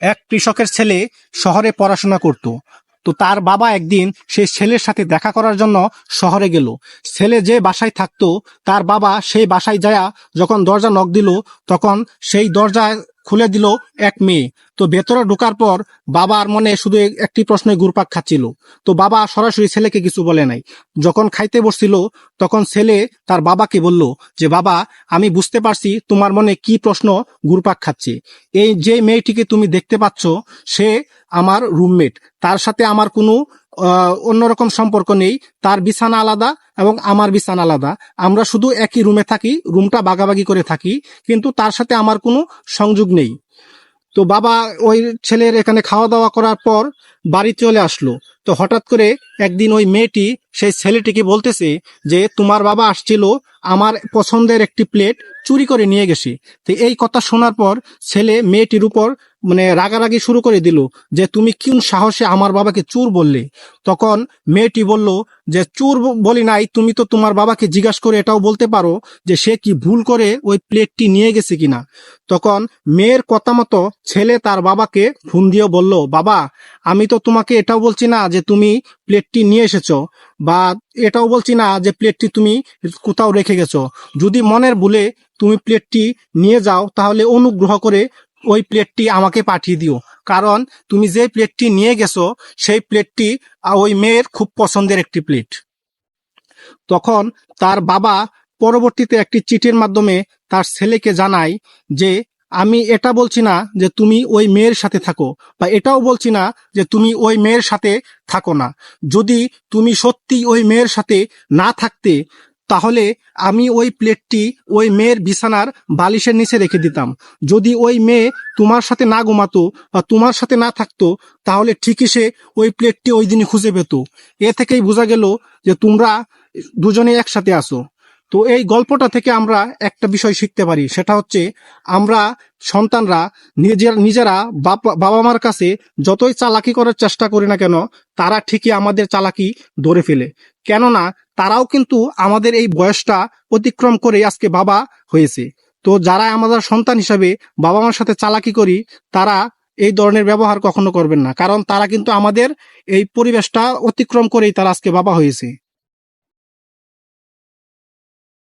এক কৃষকের ছেলে শহরে পড়াশোনা করত। তো তার বাবা একদিন সেই ছেলের সাথে দেখা করার জন্য শহরে গেল। ছেলে যে বাসায় থাকতো, তার বাবা সেই বাসায় যায়া যখন দরজা নখ দিল, তখন সেই দরজা খুলে দিল এক মেয়ে। তো ভেতরে ঢোকার পর বাবার মনে শুধু একটি প্রশ্নে ঘুরপাক খাচ্ছিল। তো বাবা সরাসরি ছেলেকে কিছু বলে নাই। যখন খাইতে বসছিল, তখন ছেলে তার বাবাকে বলল যে, বাবা, আমি বুঝতে পারছি তোমার মনে কি প্রশ্ন ঘুরপাক খাচ্ছে। এই যে মেয়েটিকে তুমি দেখতে পাচ্ছ, সে আমার রুমমেট তার সাথে আমার কোনো অন্যরকম সম্পর্ক নেই। তার বিছানা আলাদা এবং আমার বিছানা আলাদা। আমরা শুধু একই রুমে থাকি রুমটা বাগাবাগি করে থাকি, কিন্তু তার সাথে আমার কোনো সংযোগ নেই। তো বাবা ওই ছেলের এখানে খাওয়া দাওয়া করার পর বাড়ি চলে আসলো। তো হঠাৎ করে একদিন ওই মেয়েটি, সেই ছেলেটিকে বলতেছে যে, তোমার বাবা আসছিল আমার পছন্দের একটি প্লেট চুরি করে নিয়ে গেছে। তো এই কথা শোনার পর ছেলে মেয়েটির উপর মানে রাগারাগি শুরু করে দিল যে, তুমি কোন সাহসে আমার বাবাকে চুর বললে? তখন মেয়েটি বলল যে, চুর বলি নাই, তুমি তো তোমার বাবাকে জিজ্ঞাসা করে এটাও বলতে পারো যে, সে কি ভুল করে ওই প্লেটটি নিয়ে গেছে কিনা? তখন মেয়ের কথা মতো ছেলে তার বাবাকে ফোন দিয়ে বলল, বাবা, আমি তো তোমাকে এটাও বলছি না যে, তুমি প্লেটটি নিয়ে এসেছ বা এটাও বলছি না যে, প্লেটটি তুমি কোথাও রেখে গেছো। যদি মনের ভুলে তুমি প্লেটটি নিয়ে যাও, তাহলে অনুগ্রহ করে ওই প্লেটটি আমাকে পাঠিয়ে দিও। কারণ তুমি যে প্লেটটি নিয়ে গেছো, সেই প্লেটটি ওই মেয়ের খুব পছন্দের একটি প্লেট তখন তার বাবা পরবর্তীতে একটি চিঠির মাধ্যমে তার ছেলেকে জানায় যে, আমি এটা বলছি না যে তুমি ওই মেয়ের সাথে থাকো, বা এটাও বলছি না যে তুমি ওই মেয়ের সাথে থাকো না। যদি তুমি সত্যি ওই মেয়ের সাথে না থাকতে তাহলে আমি ওই প্লেটটি ওই মেয়ের বিছানার বালিশের নিচে রেখে দিতাম। যদি ওই মেয়ে তোমার সাথে না ঘুমাতো বা তোমার সাথে না থাকতো, তাহলে ঠিকই সে ওই প্লেটটি ওই দিনই খুঁজে পেত। এ থেকেই বোঝা গেল যে তোমরা দুজনে একসাথে আসো তো এই গল্পটা থেকে আমরা একটা বিষয় শিখতে পারি, সেটা হচ্ছে আমরা সন্তানরা, নিজের, নিজেরা বাবা মার কাছে যতই চালাকি করার চেষ্টা করি না কেন, তারা ঠিকই আমাদের চালাকি ধরে ফেলে। কেননা তারাও কিন্তু আমাদের এই বয়সটা অতিক্রম করে আজকে বাবা হয়েছে। তো যারা আমাদের সন্তান হিসাবে বাবা মার সাথে চালাকি করি, তারা এই ধরনের ব্যবহার কখনো করবেন না। কারণ তারা কিন্তু আমাদের এই পরিবেশটা অতিক্রম করেই তারা আজকে বাবা হয়েছে।